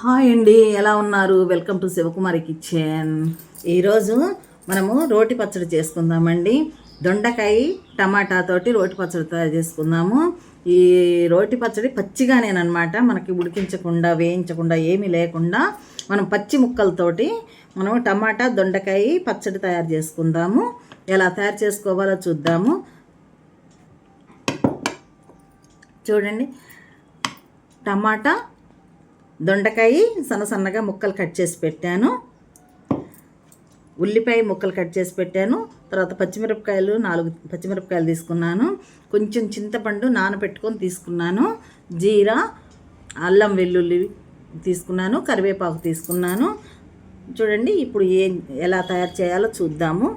Hi అండి ఎలా ఉన్నారు? Welcome to Shivakumari kitchen. ఈరోజు మనము రోటి పచ్చడి చేసుకుందామండి. దొండకాయ టమాటా తోటి రోటి పచ్చడి తయారు చేసుకుందాము. ఈ రోటి పచ్చడి పచ్చిగానేనమాట మనకి ఉడికించకుండా వేయించకుండా ఏమీ లేకుండా మనం పచ్చి ముక్కలతోటి మనం టమాటా దొండకాయ పచ్చడి తయారు చేసుకుందాము. ఎలా తయారు చేసుకోవాలో చూద్దాము. చూడండి. టమాటా దొండకాయ సన్న సన్నగా ముక్కలు కట్ చేసి పెట్టాను. ఉల్లిపాయ ముక్కలు కట్ చేసి పెట్టాను. తర్వాత పచ్చిమిరపకాయలు నాలుగు పచ్చిమిరపకాయలు తీసుకున్నాను. కొంచెం చింతపండు నానబెట్టుకొని తీసుకున్నాను. జీరా అల్లం వెల్లుల్లి తీసుకున్నాను. కరివేపాకు తీసుకున్నాను. చూడండి ఇప్పుడు ఏం ఎలా తయారు చేయాలో చూద్దాము.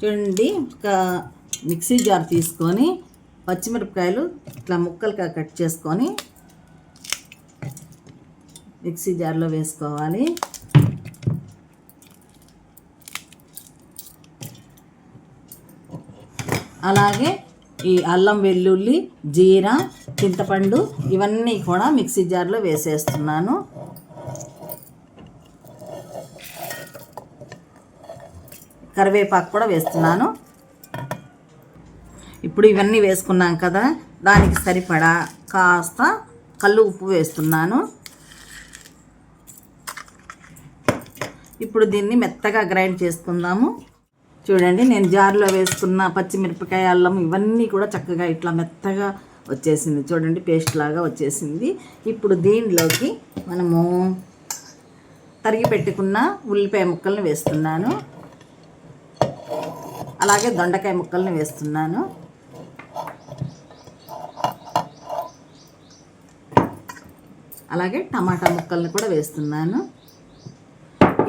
చూడండి ఒక మిక్సీ జార్ తీసుకొని పచ్చిమిరపకాయలు ఇట్లా ముక్కలుగా కట్ చేసుకొని మిక్సీ జార్లో వేసుకోవాలి. అలాగే ఈ అల్లం వెల్లుల్లి జీరా చింతపండు ఇవన్నీ కూడా మిక్సీ జార్లో వేసేస్తున్నాను. కరివేపాకు కూడా వేస్తున్నాను. ఇప్పుడు ఇవన్నీ వేసుకున్నాం కదా దానికి సరిపడా కాస్త కళ్ళు ఉప్పు వేస్తున్నాను. ఇప్పుడు దీన్ని మెత్తగా గ్రైండ్ చేసుకుందాము. చూడండి నేను జార్లో వేసుకున్న పచ్చిమిరపకాయ అల్లం ఇవన్నీ కూడా చక్కగా ఇట్లా మెత్తగా వచ్చేసింది. చూడండి పేస్ట్ లాగా వచ్చేసింది. ఇప్పుడు దీనిలోకి మనము తరిగి పెట్టుకున్న ఉల్లిపాయ ముక్కలను వేస్తున్నాను. అలాగే దొండకాయ ముక్కలను వేస్తున్నాను. అలాగే టమాటా ముక్కల్ని కూడా వేస్తున్నాను.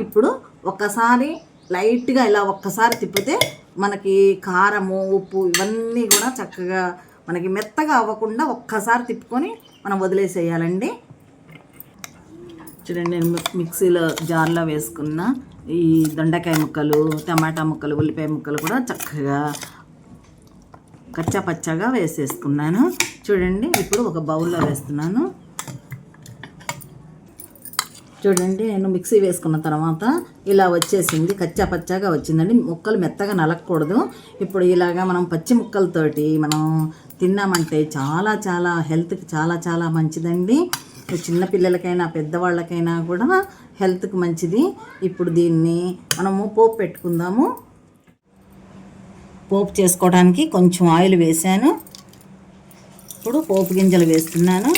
ఇప్పుడు ఒక్కసారి లైట్గా ఇలా ఒక్కసారి తిప్పితే మనకి కారము ఉప్పు ఇవన్నీ కూడా చక్కగా మనకి మెత్తగా అవ్వకుండా ఒక్కసారి తిప్పుకొని మనం వదిలేసేయాలండి. చూడండి నేను మిక్సీలో జార్లో వేసుకున్న ఈ దొండకాయ ముక్కలు టమాటా ముక్కలు ఉల్లిపాయ ముక్కలు కూడా చక్కగా కచ్చా పచ్చగా వేసేసుకున్నాను. చూడండి ఇప్పుడు ఒక బౌల్లో వేస్తున్నాను. చూడండి నేను మిక్సీ వేసుకున్న తర్వాత ఇలా వచ్చేసింది కచ్చా పచ్చాగా వచ్చిందండి. ముక్కలు మెత్తగా నలగకూడదు ఇప్పుడు ఇలాగా మనం పచ్చి ముక్కలతోటి మనం తిన్నామంటే చాలా చాలా హెల్త్కి చాలా చాలా మంచిదండి. చిన్నపిల్లలకైనా పెద్దవాళ్ళకైనా కూడా హెల్త్కి మంచిది. ఇప్పుడు దీన్ని మనము పోపు పెట్టుకుందాము. పోపు చేసుకోవడానికి కొంచెం ఆయిల్ వేసాను ఇప్పుడు పోపు గింజలు వేస్తున్నాను.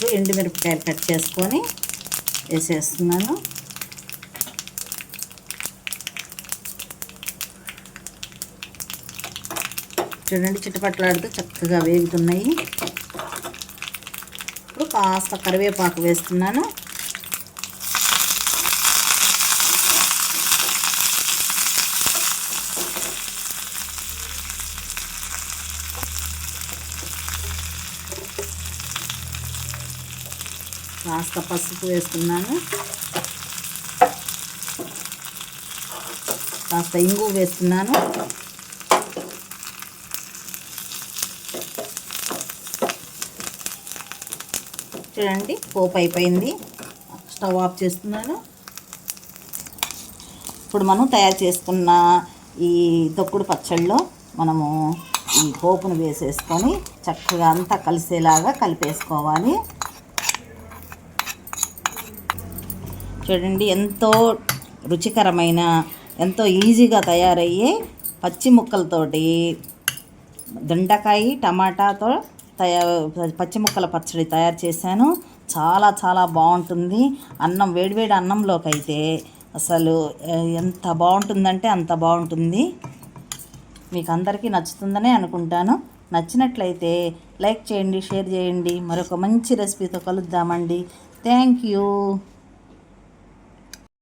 ఇప్పుడు ఎండుమిరపకాయలు కట్ చేసుకొని వేసేస్తున్నాను. చూడండి చిట్టపట్లాడుతూ చక్కగా వేగుతున్నాయి. ఇప్పుడు కాస్త కరివేపాకు వేస్తున్నాను. కాస్త పసుపు వేస్తున్నాను. కాస్త ఇంగు వేస్తున్నాను. చూడండి పోపు అయిపోయింది. స్టవ్ ఆఫ్ చేస్తున్నాను. ఇప్పుడు మనం తయారు చేసుకున్న ఈ తొక్కుడు పచ్చళ్ళలో మనము ఈ పోపును వేసేసుకొని చక్కగా అంతా కలిసేలాగా కలిపేసుకోవాలి. చూడండి ఎంతో రుచికరమైన ఎంతో ఈజీగా తయారయ్యే పచ్చి ముక్కలతోటి దొండకాయ టమాటాతో తయారు పచ్చి ముక్కల పచ్చడి తయారు చేశాను. చాలా చాలా బాగుంటుంది. అన్నం వేడివేడి అన్నంలోకి అయితే అసలు ఎంత బాగుంటుందంటే అంత బాగుంటుంది. మీకు అందరికీ నచ్చుతుందనే అనుకుంటాను. నచ్చినట్లయితే లైక్ చేయండి షేర్ చేయండి. మరొక మంచి రెసిపీతో కలుద్దామండి. Thank you.